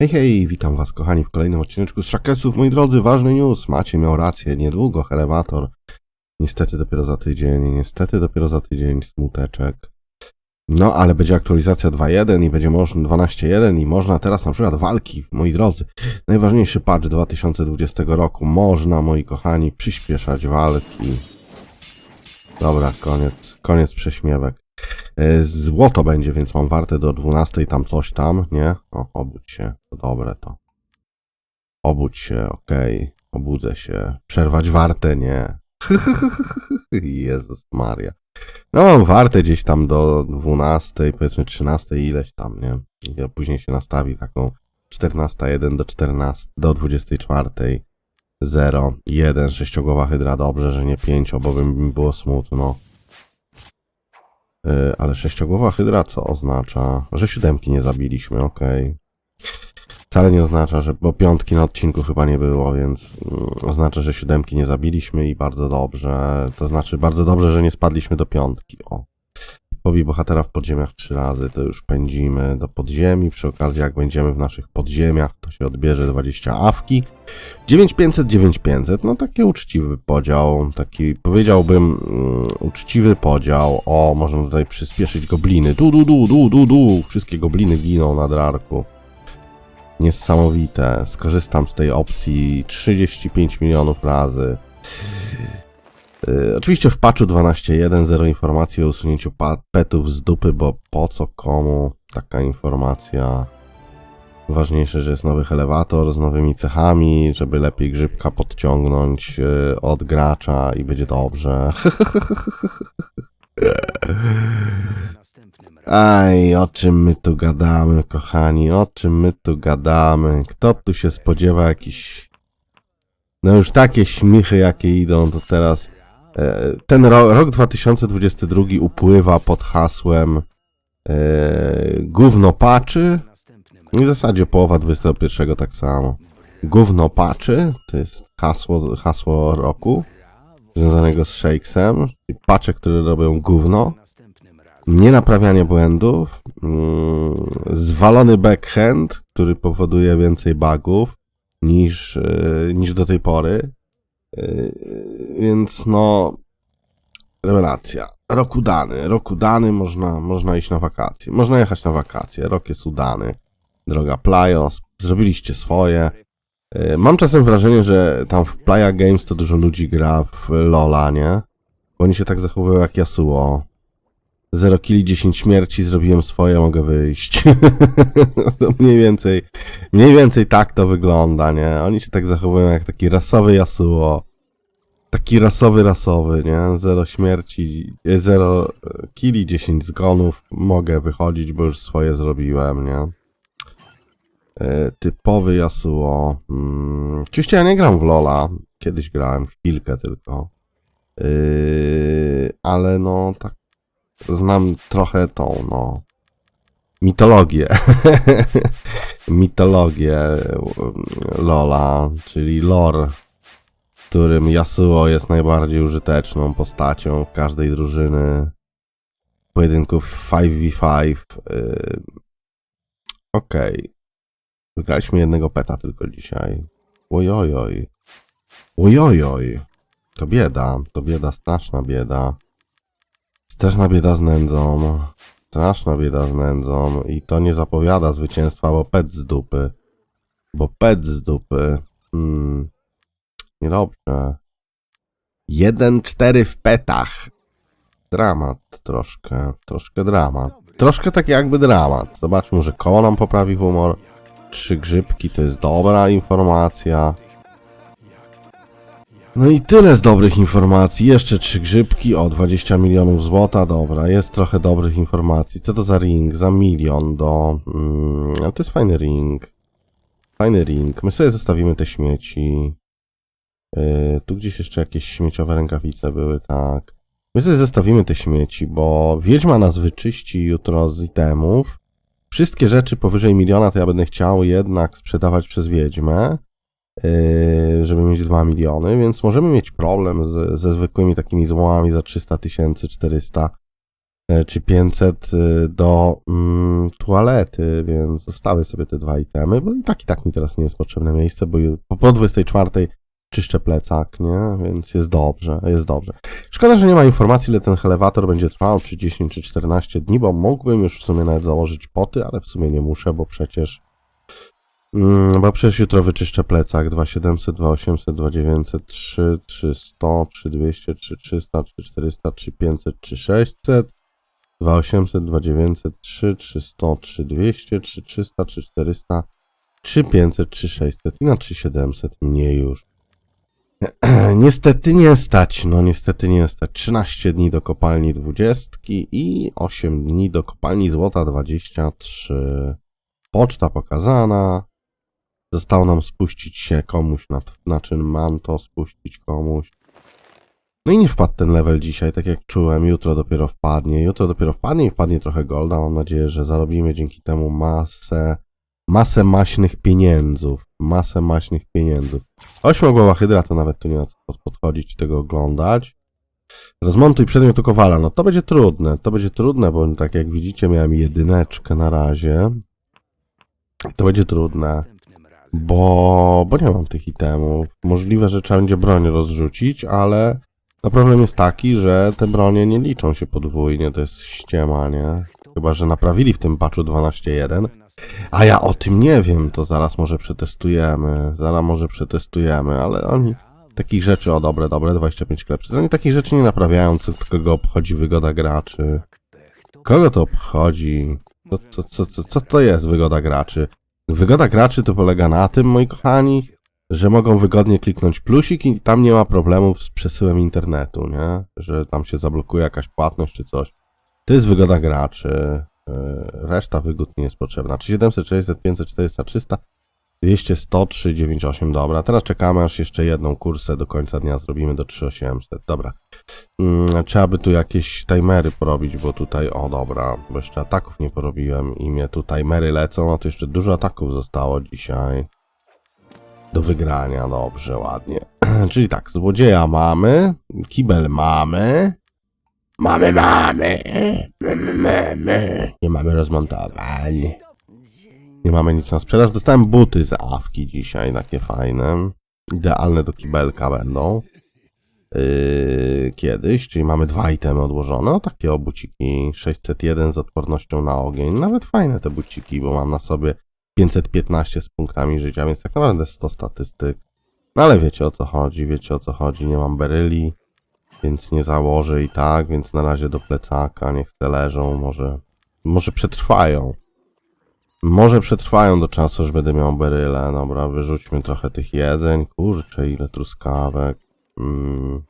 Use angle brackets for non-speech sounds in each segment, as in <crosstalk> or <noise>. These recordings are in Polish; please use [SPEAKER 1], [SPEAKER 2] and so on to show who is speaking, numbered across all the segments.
[SPEAKER 1] Hej, hej, witam was kochani w kolejnym odcineczku z Szakesów. Moi drodzy, ważny news, Macie miał rację, niedługo elewator. Niestety dopiero za tydzień, niestety dopiero za tydzień, smuteczek. No, ale będzie aktualizacja 2.1 i będzie można 12.1 i można teraz na przykład walki, moi drodzy. Najważniejszy patch 2020 roku. Można, moi kochani, przyspieszać walki. Dobra, koniec, koniec prześmiewek. E, Złoto będzie, więc mam warte do 12 tam coś tam, nie? O, obudź się, to dobre to. Obudź się, okej, obudzę się. Przerwać wartę, nie. <laughs> Jezus Maria. No mam wartę gdzieś tam do 12, powiedzmy 13 ileś tam, nie? I później się nastawi taką 14, 1 do 14, do 24. 0, 1, sześciogłowa hydra, dobrze, że nie 5, bo by mi było smutno. Yy, ale sześciogłowa hydra co oznacza? Że siódemki nie zabiliśmy, okej. Wcale nie oznacza, że. Bo piątki na odcinku chyba nie było, więc mm, oznacza, że siódemki nie zabiliśmy i bardzo dobrze. To znaczy bardzo dobrze, że nie spadliśmy do piątki. O. Powi bohatera w podziemiach trzy razy, to już pędzimy do podziemi. Przy okazji, jak będziemy w naszych podziemiach, to się odbierze 20 awki. 9500, 9500, no taki uczciwy podział, taki powiedziałbym mm, uczciwy podział. O, możemy tutaj przyspieszyć gobliny. Du, du, du, du, du, du. Wszystkie gobliny giną na drarku. Niesamowite. Skorzystam z tej opcji 35 milionów razy. Yy, oczywiście w patchu 12.1 zero informacji o usunięciu petów z dupy, bo po co komu taka informacja? Ważniejsze, że jest nowy elewator z nowymi cechami, żeby lepiej grzybka podciągnąć yy, od gracza i będzie dobrze. <laughs> Aj, o czym my tu gadamy, kochani, o czym my tu gadamy? Kto tu się spodziewa jakiś... No już takie śmichy, jakie idą, to teraz... E, ten ro rok 2022 upływa pod hasłem e, gówno paczy i w zasadzie połowa 21 tak samo. Gówno paczy, to jest hasło, hasło roku związanego z Shakesem, pacze, które robią gówno nienaprawianie błędów, mm, zwalony backhand, który powoduje więcej bugów niż, e, niż do tej pory. E, Więc no, rewelacja. Rok udany, rok udany, można, można iść na wakacje. Można jechać na wakacje, rok jest udany. Droga Playos, zrobiliście swoje. E, Mam czasem wrażenie, że tam w Playa Games to dużo ludzi gra w Lola, nie? Bo oni się tak zachowują jak Yasuo. 0 kili, 10 śmierci, zrobiłem swoje, mogę wyjść. <laughs> to mniej więcej, mniej więcej tak to wygląda, nie? Oni się tak zachowują jak taki rasowy Yasuo. Taki rasowy, rasowy, nie? 0 śmierci, 0 kili, 10 zgonów, mogę wychodzić, bo już swoje zrobiłem, nie? E, typowy Yasuo. Mm, oczywiście ja nie gram w Lola, kiedyś grałem chwilkę tylko. Yy, ale no, tak znam trochę tą, no, mitologię. <laughs> mitologię um, Lola, czyli lore, w którym Yasuo jest najbardziej użyteczną postacią każdej drużyny pojedynków 5v5. Yy. Okej. Wygraliśmy jednego peta tylko dzisiaj. Ojojoj. Ojojoj. To bieda, to bieda, straszna bieda. Straszna bieda z nędzą. Straszna bieda z nędzą. I to nie zapowiada zwycięstwa, bo pet z dupy. Bo pet z dupy. Hmm. Niedobrze. 1-4 w petach. Dramat troszkę. Troszkę dramat. Troszkę tak jakby dramat. Zobaczmy, że koło nam poprawi humor. Trzy grzybki to jest dobra informacja. No i tyle z dobrych informacji. Jeszcze trzy grzybki. O, 20 milionów złota. Dobra, jest trochę dobrych informacji. Co to za ring? Za milion do... Mm, to jest fajny ring. Fajny ring. My sobie zostawimy te śmieci. Yy, tu gdzieś jeszcze jakieś śmieciowe rękawice były, tak. My sobie zostawimy te śmieci, bo Wiedźma nas wyczyści jutro z itemów. Wszystkie rzeczy powyżej miliona to ja będę chciał jednak sprzedawać przez Wiedźmę żeby mieć 2 miliony, więc możemy mieć problem z, ze zwykłymi takimi złomami za 300 tysięcy, 400. e, czy 500 y, do mm, toalety, więc zostawię sobie te dwa itemy, bo i tak i tak mi teraz nie jest potrzebne miejsce, bo po 24 czyszczę plecak, nie? Więc jest dobrze, jest dobrze. Szkoda, że nie ma informacji, ile ten elewator będzie trwał, czy 10, czy 14 dni, bo mógłbym już w sumie nawet założyć poty, ale w sumie nie muszę, bo przecież Mm, bo przecież jutro wyczyszczę plecak 2700, 2800, 2900, 3, 300, 3200, 3300, 3400, 3500, 3600, 2800, 2900, 3, 300, 3200, 3300, 3400, 3500, 3600 i na 3700 mniej już. <clears throat> niestety nie stać, no niestety nie stać. 13 dni do kopalni 20 i 8 dni do kopalni złota 23. Poczta pokazana. Zostało nam spuścić się komuś na, na mam to spuścić komuś. No i nie wpadł ten level dzisiaj, tak jak czułem. Jutro dopiero wpadnie. Jutro dopiero wpadnie i wpadnie trochę golda. Mam nadzieję, że zarobimy dzięki temu masę, masę maśnych pieniędzów. Masę maśnych pieniędzów. Ośmiogłowa hydra to nawet tu nie ma co pod- podchodzić i tego oglądać. Rozmontuj przedmiot kowala. No to będzie trudne. To będzie trudne, bo tak jak widzicie miałem jedyneczkę na razie. To będzie trudne. Bo, bo nie mam tych itemów. Możliwe, że trzeba będzie broń rozrzucić, ale no problem jest taki, że te bronie nie liczą się podwójnie, to jest ściema, nie? Chyba, że naprawili w tym patchu 12.1. A ja o tym nie wiem, to zaraz może przetestujemy. Zaraz może przetestujemy, ale oni takich rzeczy, o dobre, dobre, 25 klepsy. Oni takich rzeczy nie naprawiają, tylko go obchodzi wygoda graczy. Kogo to obchodzi? Co, co, co, co, co to jest wygoda graczy? Wygoda graczy to polega na tym, moi kochani, że mogą wygodnie kliknąć plusik i tam nie ma problemów z przesyłem internetu, nie? Że tam się zablokuje jakaś płatność czy coś. To jest wygoda graczy. Yy, Reszta wygód nie jest potrzebna. 3700, 600, 500, 400, 300, 200, 100, 398. Dobra, teraz czekamy aż jeszcze jedną kursę do końca dnia zrobimy do 3800. Dobra. Mm, trzeba by tu jakieś timery porobić, bo tutaj, o dobra, bo jeszcze ataków nie porobiłem i mnie tu timery lecą, a to jeszcze dużo ataków zostało dzisiaj. Do wygrania, dobrze, ładnie. <clears throat> Czyli tak, złodzieja mamy, kibel mamy. Mamy, mamy, mamy, mamy. Nie mamy rozmontowań. Nie mamy nic na sprzedaż. Dostałem buty z awki dzisiaj, takie fajne. Idealne do kibelka będą. Yy, kiedyś, czyli mamy dwa itemy odłożone. O, takie o buciki 601 z odpornością na ogień. Nawet fajne te buciki, bo mam na sobie 515 z punktami życia, więc tak naprawdę 100 statystyk. No ale wiecie o co chodzi, wiecie o co chodzi. Nie mam beryli, więc nie założę i tak, więc na razie do plecaka niech te leżą, może, może przetrwają. Może przetrwają do czasu, że będę miał beryle. Dobra, wyrzućmy trochę tych jedzeń. Kurczę, ile truskawek. Mm.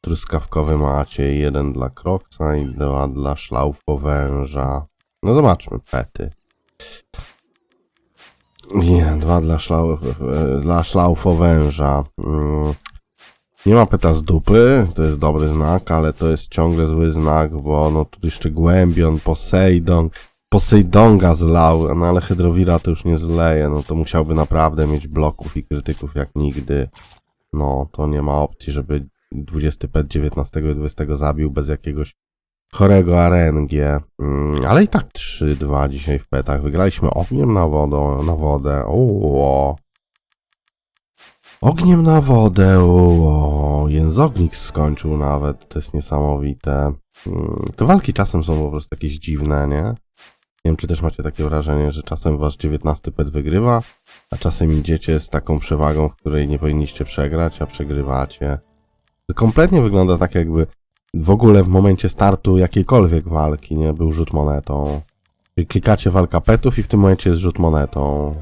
[SPEAKER 1] Truskawkowy macie. Jeden dla kroksa i dwa dla szlaufowęża. No zobaczmy, pety. Nie, dwa dla, szlau, dla szlaufowęża. Mm. Nie ma peta z dupy, to jest dobry znak, ale to jest ciągle zły znak, bo no tu jeszcze głębion, Poseidon, Poseidonga zlał, no ale Hydrowira to już nie zleje, no to musiałby naprawdę mieć bloków i krytyków jak nigdy. No, to nie ma opcji, żeby 20 pet 19 i 20 zabił bez jakiegoś chorego RNG. Mm, ale i tak 3-2 dzisiaj w petach. Wygraliśmy ogniem na wodę, na wodę. Uuu. Ogniem na wodę, uuu. Jęzownik skończył nawet, to jest niesamowite. Mm, Te walki czasem są po prostu jakieś dziwne, nie? Nie wiem, czy też macie takie wrażenie, że czasem wasz 19 pet wygrywa, a czasem idziecie z taką przewagą, w której nie powinniście przegrać, a przegrywacie. Kompletnie wygląda tak, jakby w ogóle w momencie startu jakiejkolwiek walki, nie, był rzut monetą. Czyli klikacie walka petów i w tym momencie jest rzut monetą.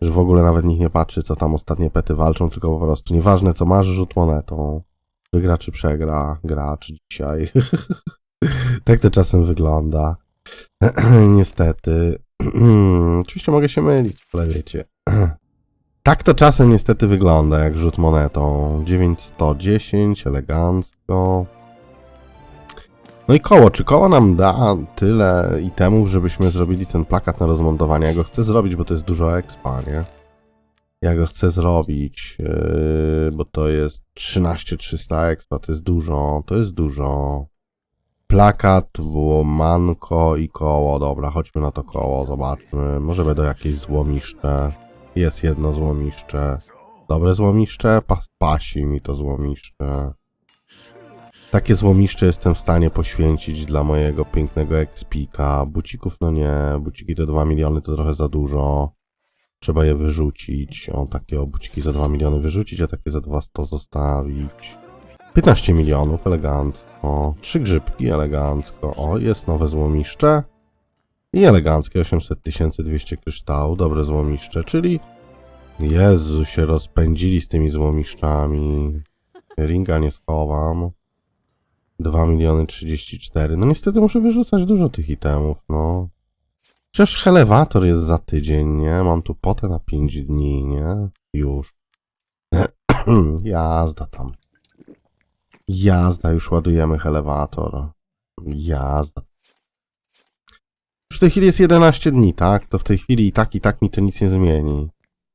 [SPEAKER 1] Że w ogóle nawet nikt nie patrzy, co tam ostatnie pety walczą, tylko po prostu nieważne co masz, rzut monetą. Wygra czy przegra, gracz dzisiaj. <laughs> tak to czasem wygląda. <clears throat> niestety. <clears throat> Oczywiście mogę się mylić, ale wiecie. <clears throat> tak to czasem niestety wygląda, jak rzut monetą. 9110, elegancko. No i koło, czy koło nam da tyle itemów, żebyśmy zrobili ten plakat na rozmontowanie? Ja go chcę zrobić, bo to jest dużo expa, nie? Ja go chcę zrobić, yy, bo to jest 13300 expa, to jest dużo, to jest dużo. Plakat, było manko i koło. Dobra, chodźmy na to koło, zobaczmy. Może będą jakieś złomiszcze. Jest jedno złomiszcze. Dobre złomiszcze? Pa pasi mi to złomiszcze. Takie złomiszcze jestem w stanie poświęcić dla mojego pięknego ekspika. Bucików no nie, buciki to 2 miliony to trochę za dużo. Trzeba je wyrzucić. O, takie o buciki za 2 miliony wyrzucić, a takie za 200 zostawić. 15 milionów, elegancko. Trzy grzybki, elegancko. O, jest nowe złomiszcze. I eleganckie 800 tysięcy 200 kryształu, dobre złomiszcze, czyli Jezu, się rozpędzili z tymi złomiszczami. Ringa nie schowam. 2 miliony 34. No niestety muszę wyrzucać dużo tych itemów, no. Przecież helewator jest za tydzień, nie? Mam tu potę na 5 dni, nie? Już. <clears throat> Jazda tam. Jazda, już ładujemy helewator. Jazda. Już w tej chwili jest 11 dni, tak? To w tej chwili i tak, i tak mi to nic nie zmieni.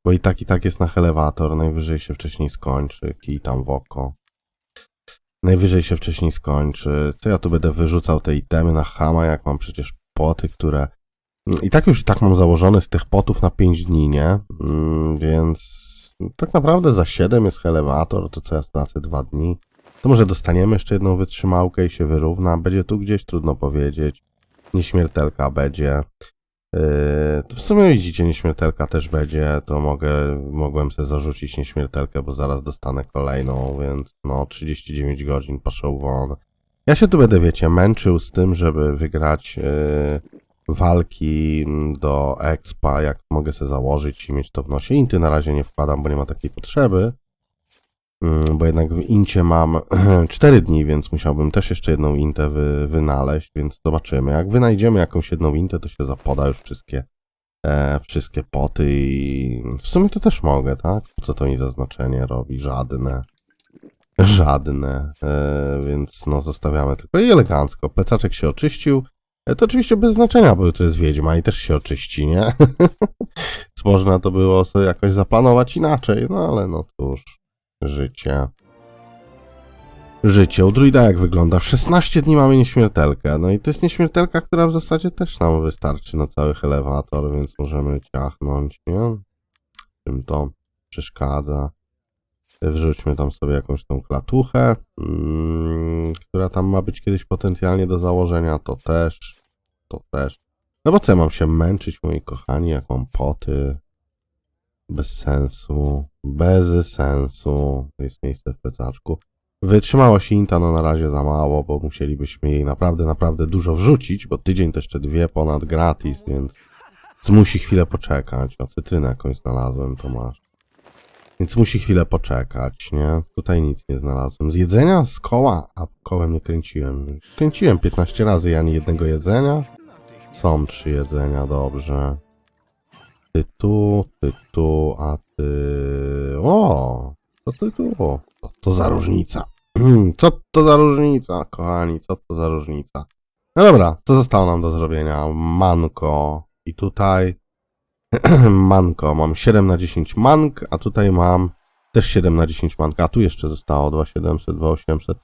[SPEAKER 1] Bo i tak, i tak jest na helewator. Najwyżej się wcześniej skończy. Kij tam w oko. Najwyżej się wcześniej skończy. Co ja tu będę wyrzucał te itemy na hama, jak mam przecież poty, które... I tak już i tak mam założonych tych potów na 5 dni, nie? Mm, Więc tak naprawdę za 7 jest helewator, to co ja stracę 2 dni. To może dostaniemy jeszcze jedną wytrzymałkę i się wyrówna. Będzie tu gdzieś, trudno powiedzieć. Nieśmiertelka będzie. Yy, to w sumie widzicie, nieśmiertelka też będzie, to mogę, mogłem sobie zarzucić nieśmiertelkę, bo zaraz dostanę kolejną, więc no 39 godzin poszło won. Ja się tu będę, wiecie, męczył z tym, żeby wygrać yy, walki do expa, jak mogę sobie założyć i mieć to w nosie. Inty na razie nie wkładam, bo nie ma takiej potrzeby. Mm, bo jednak w Incie mam <clears throat> 4 dni, więc musiałbym też jeszcze jedną Intę wy, wynaleźć, więc zobaczymy. Jak wynajdziemy jakąś jedną Intę, to się zapoda już wszystkie, e, wszystkie poty i w sumie to też mogę, tak? Co to mi zaznaczenie robi? Żadne. Żadne. E, więc no zostawiamy tylko i elegancko. Plecaczek się oczyścił. E, to oczywiście bez znaczenia, bo to jest wiedźma i też się oczyści, nie? <laughs> Można to było sobie jakoś zaplanować inaczej, no ale no cóż. Życie. Życie. U druida jak wygląda? 16 dni mamy nieśmiertelkę. No i to jest nieśmiertelka, która w zasadzie też nam wystarczy na cały elewator, więc możemy ciachnąć, nie? Czym to przeszkadza. Wrzućmy tam sobie jakąś tą klatuchę, mm, która tam ma być kiedyś potencjalnie do założenia. To też. To też. No bo co ja mam się męczyć, moi kochani, jak mam poty? Bez sensu. Bez sensu. Jest miejsce w plecaczku. Wytrzymałość Inta no na razie za mało, bo musielibyśmy jej naprawdę, naprawdę dużo wrzucić, bo tydzień to jeszcze dwie ponad gratis, więc musi chwilę poczekać. O, cytrynę jakąś znalazłem, to masz. Więc musi chwilę poczekać, nie? Tutaj nic nie znalazłem. Z jedzenia? Z koła? A kołem nie kręciłem. Kręciłem 15 razy, ja ani jednego jedzenia. Są trzy jedzenia, dobrze. Ty tu, ty tu, a ty... O! Co ty tu? Co to za różnica? Co to za różnica, kochani? Co to za różnica? No dobra, co zostało nam do zrobienia? Manko. I tutaj... <clears throat> manko. Mam 7 na 10 mank, a tutaj mam też 7 na 10 mank. A tu jeszcze zostało 2700, 2800.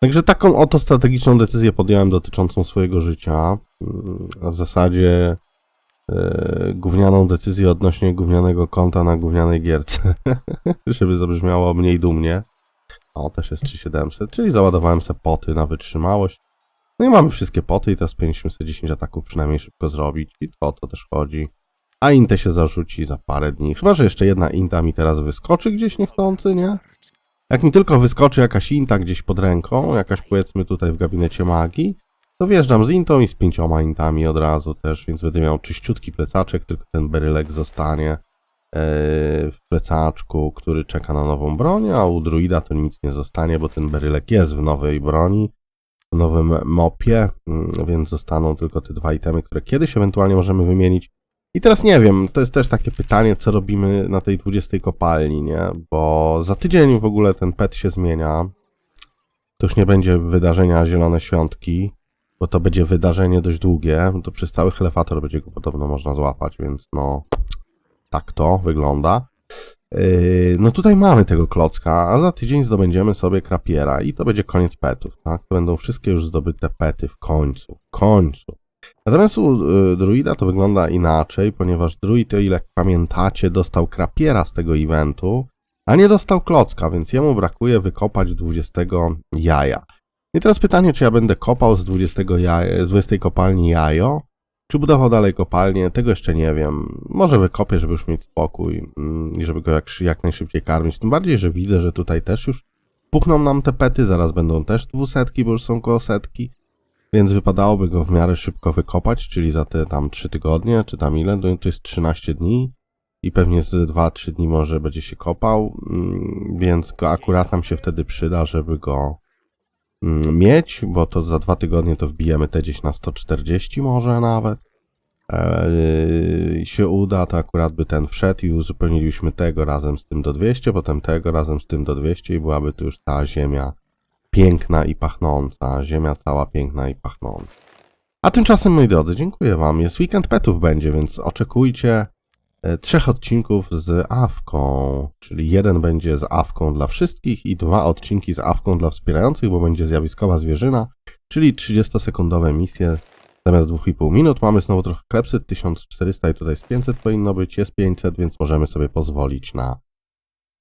[SPEAKER 1] Także taką oto strategiczną decyzję podjąłem dotyczącą swojego życia. Mm, A w zasadzie gównianą decyzję odnośnie gównianego konta na gównianej gierce, <laughs> żeby zabrzmiało mniej dumnie. O, też jest 3700, czyli załadowałem se poty na wytrzymałość. No i mamy wszystkie poty i teraz powinniśmy sobie 10 ataków przynajmniej szybko zrobić i to o to też chodzi. A Intę się zarzuci za parę dni. Chyba, że jeszcze jedna Inta mi teraz wyskoczy gdzieś niechcący, nie? Jak mi tylko wyskoczy jakaś Inta gdzieś pod ręką, jakaś powiedzmy tutaj w gabinecie magii, to wjeżdżam z Intą i z pięcioma Intami od razu też, więc będę miał czyściutki plecaczek, tylko ten berylek zostanie e, w plecaczku, który czeka na nową broń, a u druida to nic nie zostanie, bo ten berylek jest w nowej broni, w nowym mopie, mm, więc zostaną tylko te dwa itemy, które kiedyś ewentualnie możemy wymienić. I teraz nie wiem, to jest też takie pytanie, co robimy na tej 20 kopalni, nie? Bo za tydzień w ogóle ten pet się zmienia. To już nie będzie wydarzenia Zielone Świątki, bo to będzie wydarzenie dość długie. To przez cały helefator będzie go podobno można złapać, więc no tak to wygląda. Yy, no tutaj mamy tego klocka, a za tydzień zdobędziemy sobie krapiera i to będzie koniec petów, tak? To będą wszystkie już zdobyte pety w końcu, w końcu. Natomiast u y, druida to wygląda inaczej, ponieważ druid, o ile pamiętacie, dostał krapiera z tego eventu, a nie dostał klocka, więc jemu brakuje wykopać 20 jaja. I teraz pytanie, czy ja będę kopał z 20, jaja, z 20 kopalni jajo, czy budował dalej kopalnię, tego jeszcze nie wiem. Może wykopię, żeby już mieć spokój mm, i żeby go jak, jak najszybciej karmić. Tym bardziej, że widzę, że tutaj też już puchną nam te pety, zaraz będą też dwusetki, bo już są koło setki. Więc wypadałoby go w miarę szybko wykopać, czyli za te tam 3 tygodnie, czy tam ile, no to jest 13 dni i pewnie z 2-3 dni może będzie się kopał, mm, więc go akurat nam się wtedy przyda, żeby go mieć, bo to za dwa tygodnie to wbijemy te gdzieś na 140 może nawet. Eee, się uda, to akurat by ten wszedł i uzupełniliśmy tego razem z tym do 200, potem tego razem z tym do 200 i byłaby tu już ta ziemia piękna i pachnąca, ziemia cała piękna i pachnąca. A tymczasem, moi drodzy, dziękuję wam. Jest weekend petów będzie, więc oczekujcie e, trzech odcinków z awką, czyli jeden będzie z awką dla wszystkich i dwa odcinki z awką dla wspierających, bo będzie zjawiskowa zwierzyna, czyli 30-sekundowe misje zamiast 2,5 minut. Mamy znowu trochę klepsy, 1400 i tutaj z 500 powinno być, jest 500, więc możemy sobie pozwolić na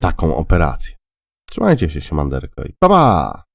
[SPEAKER 1] taką operację. Trzymajcie się, siemanderko i pa pa!